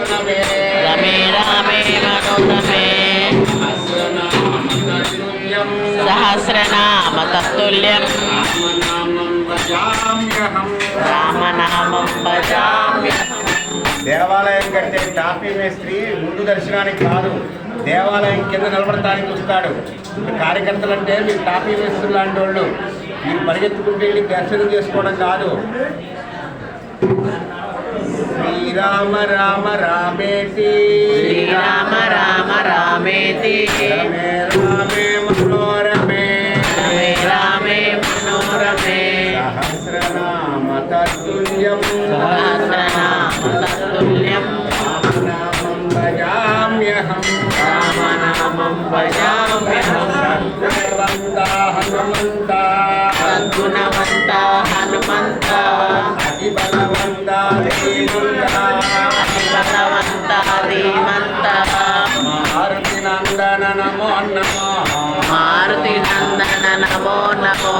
రమే రామే మనోరమే సహస్రనామ తత్తుల్యం. రామనామం దేవాలయం కట్టే టాపీ మేస్త్రి ముందు దర్శనానికి కాదు దేవాలయం కింద నిలబడటానికి వస్తాడు. కార్యకర్తలు అంటే మీరు టాపీ మేస్త్రులు లాంటి వాళ్ళు. మీరు పరిగెత్తుకుంటూ వెళ్ళి దర్శనం చేసుకోవడం కాదు. శ్రీరామ రామ రామేతి. శ్రీరామ రామ రామేతి. రమే రామే మనోరమే. రమే రామే మనోరమే. సహస్రనామ తత్తుల్యం. సహస్రనామ తత్తుల్యం. నామం భజామ్యహం. రామనామం భజామ్యహం. సర్వవంత హనుమంత. సద్గుణవంత హనుమంత. అతి బలవంత భగవంత ధీమంత మారుతి నందన నమో నమో. మారుతి నందన నమో నమో.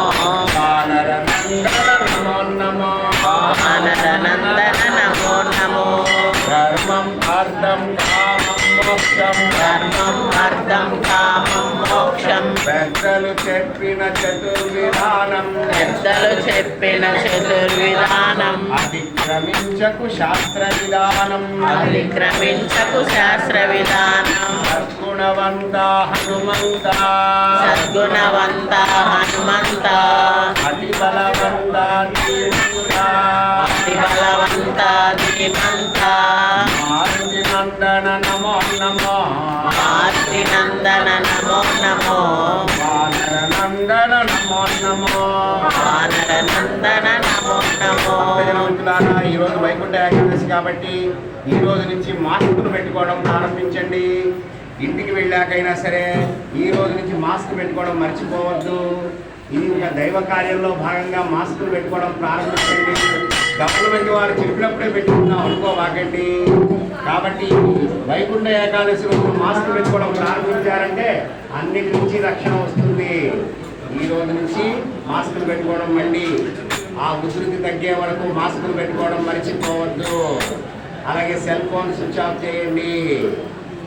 కామం మోక్షం. పెద్దలు చెప్పిన చతుర్విధానం. పెద్దలు చెప్పిన చతుర్విధానం. అతిక్రమించకు శాస్త్ర విధానం అతిక్రమించకు శాస్త్ర విధానం సద్గుణవంత హనుమంత. సద్గుణవంత హనుమంత. అతి బలవంత అతి బలవంత ధీమంత. మారుతి నందన నమో నమో. మారుతి నందన నమో. నమో. వానర నందన నమో. నమో వానర నందన నమో నమో ఈరోజు వైకుంఠ ఏకాదశి కాబట్టి ఈ రోజు నుంచి మాస్కులు పెట్టుకోవడం ప్రారంభించండి. ఇంటికి వెళ్ళాకైనా సరే ఈ రోజు నుంచి మాస్క్ పెట్టుకోవడం మర్చిపోవద్దు. ఇది ఒక దైవ కార్యంలో భాగంగా మాస్కులు పెట్టుకోవడం ప్రారంభించండి. గవర్నమెంట్ వారు చెప్పినప్పుడే పెట్టుకుందాం అనుకోవాకండి. కాబట్టి వైకుంఠ ఏకాదశి రోజు మాస్క్ పెట్టుకోవడం వచ్చారంటే అన్నిటి నుంచి రక్షణ వస్తుంది. ఈ రోజు నుంచి మాస్కులు పెట్టుకోవడం మళ్ళీ ఆ ఉధృతి తగ్గే వరకు మాస్కులు పెట్టుకోవడం మర్చిపోవద్దు. అలాగే సెల్ ఫోన్ స్విచ్ ఆఫ్ చేయండి.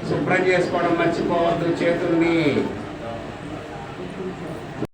శుభ్రం చేసుకోవడం మర్చిపోవద్దు చేతుల్ని.